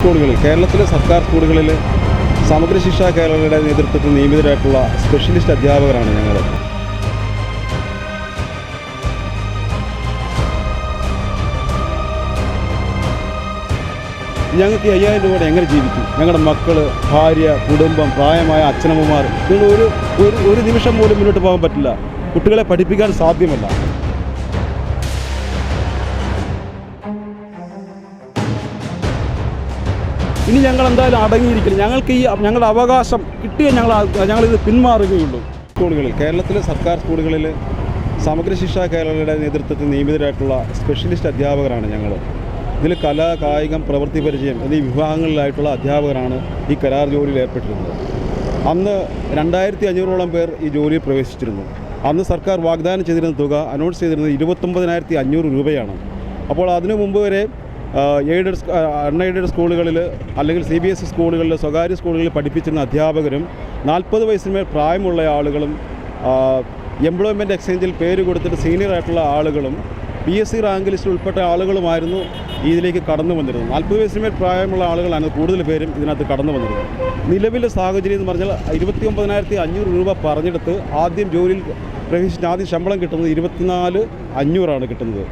സ്കൂളുകളിൽ കേരളത്തിലെ സർക്കാർ സ്കൂളുകളിൽ സമഗ്ര ശിക്ഷാ കേരളയുടെ നേതൃത്വത്തിൽ നിയമിതരായിട്ടുള്ള സ്പെഷ്യലിസ്റ്റ് അധ്യാപകരാണ് ഞങ്ങൾ ഞങ്ങൾക്ക് അയ്യായിരം രൂപയുടെ എങ്ങനെ ജീവിക്കും? ഞങ്ങളുടെ മക്കൾ ഭാര്യ കുടുംബം പ്രായമായ അച്ഛനമ്മമാർ നിങ്ങൾ ഒരു ഒരു നിമിഷം പോലും മുന്നോട്ട് പോകാൻ പറ്റില്ല. കുട്ടികളെ പഠിപ്പിക്കാൻ സാധ്യമല്ല. ഇനി ഞങ്ങൾ എന്തായാലും അടങ്ങിയിരിക്കില്ല ഞങ്ങൾക്ക് ഈ ഞങ്ങളുടെ അവകാശം കിട്ടിയ ഞങ്ങൾ ഞങ്ങളിത് പിന്മാറുകയുള്ളൂ. സ്കൂളുകളിൽ കേരളത്തിലെ സർക്കാർ സ്കൂളുകളിൽ സമഗ്ര ശിക്ഷാ കേരളയുടെ നേതൃത്വത്തിൽ നിയമിതരായിട്ടുള്ള സ്പെഷ്യലിസ്റ്റ് അധ്യാപകരാണ് ഞങ്ങൾ. ഇതിൽ കല കായികം പ്രവൃത്തി പരിചയം എന്നീ വിഭാഗങ്ങളിലായിട്ടുള്ള അധ്യാപകരാണ് ഈ കരാർ ജോലിയിൽ ഏർപ്പെട്ടിരുന്നത്. അന്ന് രണ്ടായിരത്തി അഞ്ഞൂറോളം പേർ ഈ ജോലിയിൽ പ്രവേശിച്ചിരുന്നു. അന്ന് സർക്കാർ വാഗ്ദാനം ചെയ്തിരുന്ന തുക അനൗൺസ് ചെയ്തിരുന്നത് ഇരുപത്തൊമ്പതിനായിരത്തി അഞ്ഞൂറ് രൂപയാണ്. അപ്പോൾ അതിനു മുമ്പ് വരെ എയ്ഡഡ് അൺഎയ്ഡഡ് സ്കൂളുകളിൽ അല്ലെങ്കിൽ സി ബി എസ് ഇ സ്കൂളുകളിൽ സ്വകാര്യ സ്കൂളുകളിൽ പഠിപ്പിച്ചിരുന്ന അധ്യാപകരും നാൽപ്പത് വയസ്സിന്മേൽ പ്രായമുള്ള ആളുകളും എംപ്ലോയ്മെന്റ് എക്സ്ചേഞ്ചിൽ പേര് കൊടുത്തിട്ട് സീനിയർ ആയിട്ടുള്ള ആളുകളും പി എസ് സി റാങ്ക് ലിസ്റ്റിൽ ഉൾപ്പെട്ട ആളുകളുമായിരുന്നു ഇതിലേക്ക് കടന്നു വന്നിരുന്നത്. നാൽപ്പത് വയസ്സിന്മേൽ പ്രായമുള്ള ആളുകളാണ് കൂടുതൽ പേരും ഇതിനകത്ത് കടന്നു വന്നിരുന്നത് നിലവിലെ സാഹചര്യം എന്ന് പറഞ്ഞാൽ ഇരുപത്തി ഒമ്പതിനായിരത്തി അഞ്ഞൂറ് രൂപ പറഞ്ഞെടുത്ത് ആദ്യം ജോലിയിൽ പ്രവേശിച്ച് ആദ്യം ശമ്പളം കിട്ടുന്നത് ഇരുപത്തിനാല് അഞ്ഞൂറാണ് കിട്ടുന്നത്.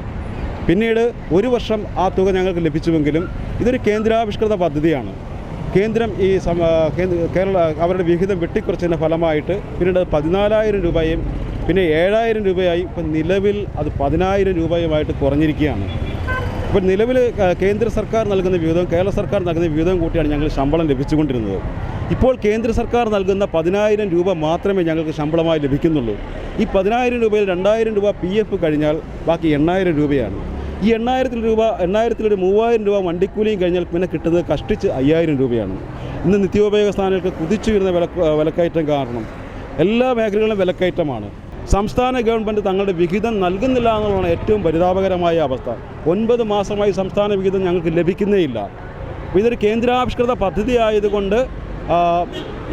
പിന്നീട് ഒരു വർഷം ആ തുക ഞങ്ങൾക്ക് ലഭിച്ചുവെങ്കിലും ഇതൊരു കേന്ദ്രാവിഷ്കൃത പദ്ധതിയാണ്. കേന്ദ്രം ഈ കേരള അവരുടെ വിഹിതം വെട്ടിക്കുറച്ചതിന്റെ ഫലമായിട്ട് പിന്നീട് പതിനാലായിരം രൂപയും പിന്നെ ഏഴായിരം രൂപയായി ഇപ്പം നിലവിൽ അത് പതിനായിരം രൂപയുമായിട്ട് കുറഞ്ഞിരിക്കുകയാണ്. ഇപ്പം നിലവിൽ കേന്ദ്ര സർക്കാർ നൽകുന്ന വിഹിതം കേരള സർക്കാർ നൽകുന്ന വിഹിതം കൂട്ടിയാണ് ഞങ്ങൾ ശമ്പളം ലഭിച്ചുകൊണ്ടിരുന്നത്. ഇപ്പോൾ കേന്ദ്ര സർക്കാർ നൽകുന്ന പതിനായിരം രൂപ മാത്രമേ ഞങ്ങൾക്ക് ശമ്പളമായി ലഭിക്കുന്നുള്ളൂ. ഈ പതിനായിരം രൂപയിൽ രണ്ടായിരം രൂപ പി എഫ് കഴിഞ്ഞാൽ ബാക്കി എണ്ണായിരം രൂപയാണ്. ഈ എണ്ണായിരത്തിൽ രൂപ എണ്ണായിരത്തിലൊരു മൂവായിരം രൂപ വണ്ടിക്കൂലിയും കഴിഞ്ഞാൽ പിന്നെ കിട്ടുന്നത് കഷ്ടിച്ച് അയ്യായിരം രൂപയാണ്. ഇന്ന് നിത്യോപയോഗ സ്ഥാനങ്ങൾക്ക് കുതിച്ചു വരുന്ന വില വിലക്കയറ്റം കാരണം എല്ലാ മേഖലകളിലും വിലക്കയറ്റമാണ്. സംസ്ഥാന ഗവൺമെന്റ് തങ്ങളുടെ വിഹിതം നൽകുന്നില്ല എന്നുള്ളതാണ് ഏറ്റവും പരിതാപകരമായ അവസ്ഥ. ഒൻപത് മാസമായി സംസ്ഥാന വിഹിതം ഞങ്ങൾക്ക് ലഭിക്കുന്നേയില്ല ഇതൊരു കേന്ദ്രാവിഷ്കൃത പദ്ധതി ആയതുകൊണ്ട്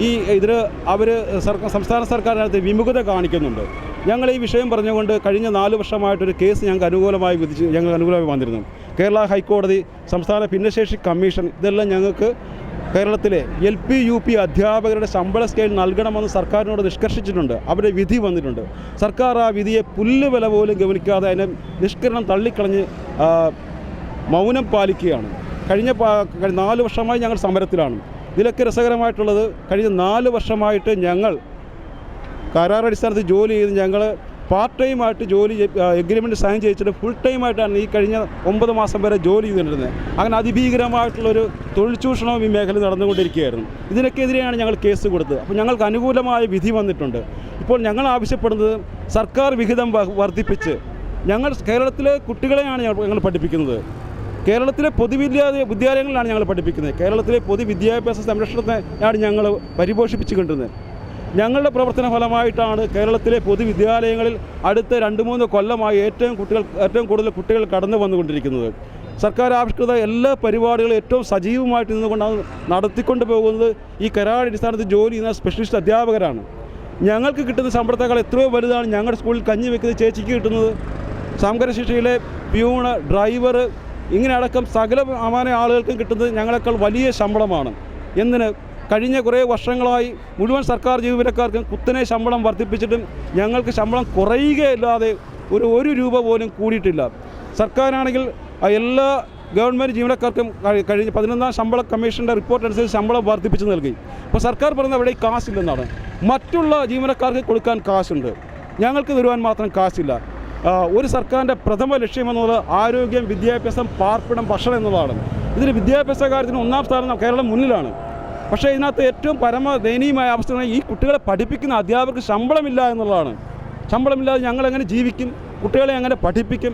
ഈ ഇതിൽ അവർ സർക്കാർ സംസ്ഥാന സർക്കാരിനകത്ത് വിമുഖത കാണിക്കുന്നുണ്ട്. ഞങ്ങൾ ഈ വിഷയം പറഞ്ഞുകൊണ്ട് കഴിഞ്ഞ നാല് വർഷമായിട്ടൊരു കേസ് ഞങ്ങൾക്ക് അനുകൂലമായി വിധിച്ച് ഞങ്ങൾ അനുകൂലമായി വന്നിരുന്നു. കേരള ഹൈക്കോടതി സംസ്ഥാന ഭിന്നശേഷി കമ്മീഷൻ ഇതെല്ലാം ഞങ്ങൾക്ക് കേരളത്തിലെ എൽ പി യു പി അധ്യാപകരുടെ ശമ്പള സ്കെയിൽ നൽകണമെന്ന് സർക്കാരിനോട് നിഷ്കർഷിച്ചിട്ടുണ്ട്. അവിടെ വിധി വന്നിട്ടുണ്ട്. സർക്കാർ ആ വിധിയെ പുല്ല് വില പോലും ഗവനിക്കാതെ അതിനെ നിഷ്കരണം തള്ളിക്കളഞ്ഞ് മൗനം പാലിക്കുകയാണ്. കഴിഞ്ഞ നാല് വർഷമായി ഞങ്ങൾ സമരത്തിലാണ്. ഇതിലൊക്കെ രസകരമായിട്ടുള്ളത് കഴിഞ്ഞ നാല് വർഷമായിട്ട് ഞങ്ങൾ കരാറടിസ്ഥാനത്തിൽ ജോലി ചെയ്ത് ഞങ്ങൾ പാർട്ട് ടൈമായിട്ട് ജോലി എഗ്രിമെന്റ് സൈൻ ചെയ്യിച്ചിട്ട് ഫുൾ ടൈമായിട്ടാണ് ഈ കഴിഞ്ഞ ഒമ്പത് മാസം വരെ ജോലി ചെയ്തുകൊണ്ടിരുന്നത്. അങ്ങനെ അതിഭീകരമായിട്ടുള്ളൊരു തൊഴിൽ ചൂഷണവും ഈ മേഖല നടന്നുകൊണ്ടിരിക്കുകയായിരുന്നു. ഇതിനൊക്കെതിരെയാണ് ഞങ്ങൾ കേസ് കൊടുത്തത്. അപ്പോൾ ഞങ്ങൾക്ക് അനുകൂലമായ വിധി വന്നിട്ടുണ്ട്. ഇപ്പോൾ ഞങ്ങൾ ആവശ്യപ്പെടുന്നത് സർക്കാർ വിഹിതം വർദ്ധിപ്പിച്ച് ഞങ്ങൾ കേരളത്തിലെ കുട്ടികളെയാണ് ഞങ്ങൾ പഠിപ്പിക്കുന്നത്. കേരളത്തിലെ പൊതുവിദ്യാലയ വിദ്യാലയങ്ങളിലാണ് ഞങ്ങൾ പഠിപ്പിക്കുന്നത്. കേരളത്തിലെ പൊതുവിദ്യാഭ്യാസ സംരക്ഷണത്തെയാണ് ഞങ്ങൾ പരിപോഷിപ്പിച്ചു കൊണ്ടിരുന്നത് ഞങ്ങളുടെ പ്രവർത്തന ഫലമായിട്ടാണ് കേരളത്തിലെ പൊതുവിദ്യാലയങ്ങളിൽ അടുത്ത രണ്ട് മൂന്ന് കൊല്ലമായി ഏറ്റവും കുട്ടികൾ ഏറ്റവും കൂടുതൽ കുട്ടികൾ കടന്നു വന്നുകൊണ്ടിരിക്കുന്നത്. സർക്കാർ ആവിഷ്കൃത എല്ലാ പരിപാടികളും ഏറ്റവും സജീവമായിട്ട് നിന്നുകൊണ്ടാണ് നടത്തിക്കൊണ്ട് പോകുന്നത് ഈ കരാർ അടിസ്ഥാനത്തിൽ ജോലി ചെയ്യുന്ന സ്പെഷ്യലിസ്റ്റ് അധ്യാപകരാണ്. ഞങ്ങൾക്ക് കിട്ടുന്ന സമ്പ്രദായങ്ങൾ എത്രയോ വലുതാണ് ഞങ്ങളുടെ സ്കൂളിൽ കഞ്ഞി വെക്കുന്ന ചേച്ചിക്ക് കിട്ടുന്നത്. സാമൂഹ്യശിക്ഷയിലെ പ്യൂണ് ഡ്രൈവർ ഇങ്ങനെ അടക്കം സകല അമാന ആളുകൾക്കും കിട്ടുന്നത് ഞങ്ങളെക്കാൾ വലിയ ശമ്പളമാണ്. എന്തിന് കഴിഞ്ഞ കുറേ വർഷങ്ങളായി മുഴുവൻ സർക്കാർ ജീവനക്കാർക്കും കുത്തനെ ശമ്പളം വർദ്ധിപ്പിച്ചിട്ടും ഞങ്ങൾക്ക് ശമ്പളം കുറയുകയല്ലാതെ ഒരു ഒരു രൂപ പോലും കൂടിയിട്ടില്ല. സർക്കാരാണെങ്കിൽ എല്ലാ ഗവൺമെന്റ് ജീവനക്കാർക്കും കഴി- കഴിഞ്ഞ പതിനൊന്നാം ശമ്പള കമ്മീഷന്റെ റിപ്പോർട്ട് അനുസരിച്ച് ശമ്പളം വർദ്ധിപ്പിച്ച് നൽകി. അപ്പോൾ സർക്കാർ പറയുന്നത് അവിടെ കാശില്ലെന്നാണ്. മറ്റുള്ള ജീവനക്കാർക്ക് കൊടുക്കാൻ കാശുണ്ട്. ഞങ്ങൾക്ക് തരുവാൻ മാത്രം കാശില്ല. ഒരു സർക്കാരിന്റെ പ്രഥമ ലക്ഷ്യം എന്നുള്ളത് ആരോഗ്യം വിദ്യാഭ്യാസം പാർപ്പിടം ഭക്ഷണം എന്നുള്ളതാണ്. ഇതിൽ വിദ്യാഭ്യാസ കാര്യത്തിന് ഒന്നാം സ്ഥാനം കേരളം മുന്നിലാണ്. പക്ഷേ ഇതിനകത്ത് ഏറ്റവും പരമ ദയനീയമായ അവസ്ഥ ഈ കുട്ടികളെ പഠിപ്പിക്കുന്ന അധ്യാപകർക്ക് ശമ്പളമില്ല എന്നുള്ളതാണ്. ശമ്പളമില്ലാതെ ഞങ്ങൾ എങ്ങനെ ജീവിക്കും? കുട്ടികളെ എങ്ങനെ പഠിപ്പിക്കും?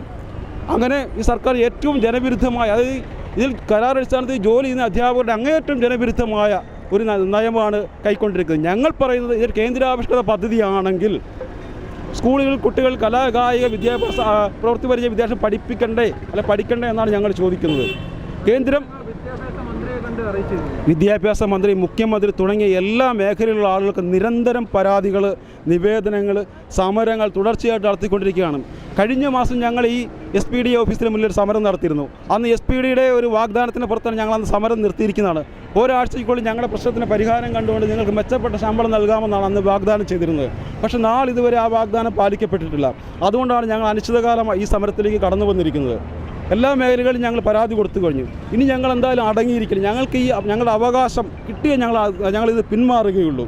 അങ്ങനെ ഈ സർക്കാർ ഏറ്റവും ജനവിരുദ്ധമായ അതായത് ഇതിൽ കരാർ അടിസ്ഥാനത്തിൽ ജോലി ചെയ്യുന്ന അധ്യാപകരുടെ അങ്ങേയറ്റം ജനവിരുദ്ധമായ ഒരു നയമാണ് കൈക്കൊണ്ടിരിക്കുന്നത്. ഞങ്ങൾ പറയുന്നത് ഇതൊരു കേന്ദ്രാവിഷ്കൃത പദ്ധതിയാണെങ്കിൽ സ്കൂളുകളിൽ കുട്ടികൾ കലാ കായിക വിദ്യാഭ്യാസ പ്രവൃത്തി പരിചയ വിദ്യാഭ്യാസം പഠിപ്പിക്കണ്ടേ? അല്ല പഠിക്കണ്ടേ എന്നാണ് ഞങ്ങൾ ചോദിക്കുന്നത്. കേന്ദ്രം വിദ്യാഭ്യാസ മന്ത്രി മുഖ്യമന്ത്രി തുടങ്ങിയ എല്ലാ മേഖലയിലുള്ള ആളുകൾക്ക് നിരന്തരം പരാതികൾ നിവേദനങ്ങൾ സമരങ്ങൾ തുടർച്ചയായിട്ട് നടത്തിക്കൊണ്ടിരിക്കുകയാണ്. കഴിഞ്ഞ മാസം ഞങ്ങൾ ഈ എസ് പി ഡി ഓഫീസിന് മുന്നിൽ സമരം നടത്തിയിരുന്നു. അന്ന് എസ് പി ഡിയുടെ ഒരു വാഗ്ദാനത്തിന് പുറത്താണ് ഞങ്ങൾ അന്ന് സമരം നിർത്തിയിരിക്കുന്നതാണ്. ഒരാഴ്ചയ്ക്കുള്ളിൽ ഞങ്ങളുടെ പ്രശ്നത്തിന് പരിഹാരം കണ്ടുകൊണ്ട് നിങ്ങൾക്ക് മെച്ചപ്പെട്ട ശമ്പളം നൽകാമെന്നാണ് അന്ന് വാഗ്ദാനം ചെയ്തിരുന്നത്. പക്ഷേ നാളിതുവരെ ആ വാഗ്ദാനം പാലിക്കപ്പെട്ടിട്ടില്ല. അതുകൊണ്ടാണ് ഞങ്ങൾ അനിശ്ചിതകാലം ഈ സമരത്തിലേക്ക് കടന്നു വന്നിരിക്കുന്നത്. എല്ലാ മേഖലകളിലും ഞങ്ങൾ പരാതി കൊടുത്തു കഴിഞ്ഞു. ഇനി ഞങ്ങൾ എന്തായാലും അടങ്ങിയിരിക്കില്ല. ഞങ്ങൾക്ക് ഈ ഞങ്ങളുടെ അവകാശം കിട്ടിയേ ഞങ്ങൾ ഞങ്ങളിത് പിന്മാറുകയുള്ളൂ.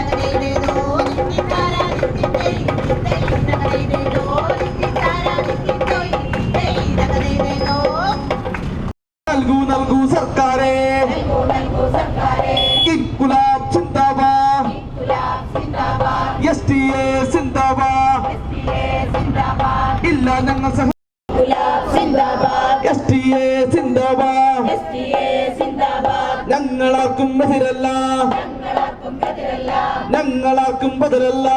നൽകൂ സർക്കാരെ. ഇൻകുലാബ് സിന്ദാബാദ്. എസ് ടി എ സിന്താബാ ഇല്ല ഞങ്ങൾ സഹ എസ് ടി എ സിന്താബാ ഞങ്ങളാർക്കും ബദിലല്ല ഞങ്ങളാർക്കും ബദലല്ല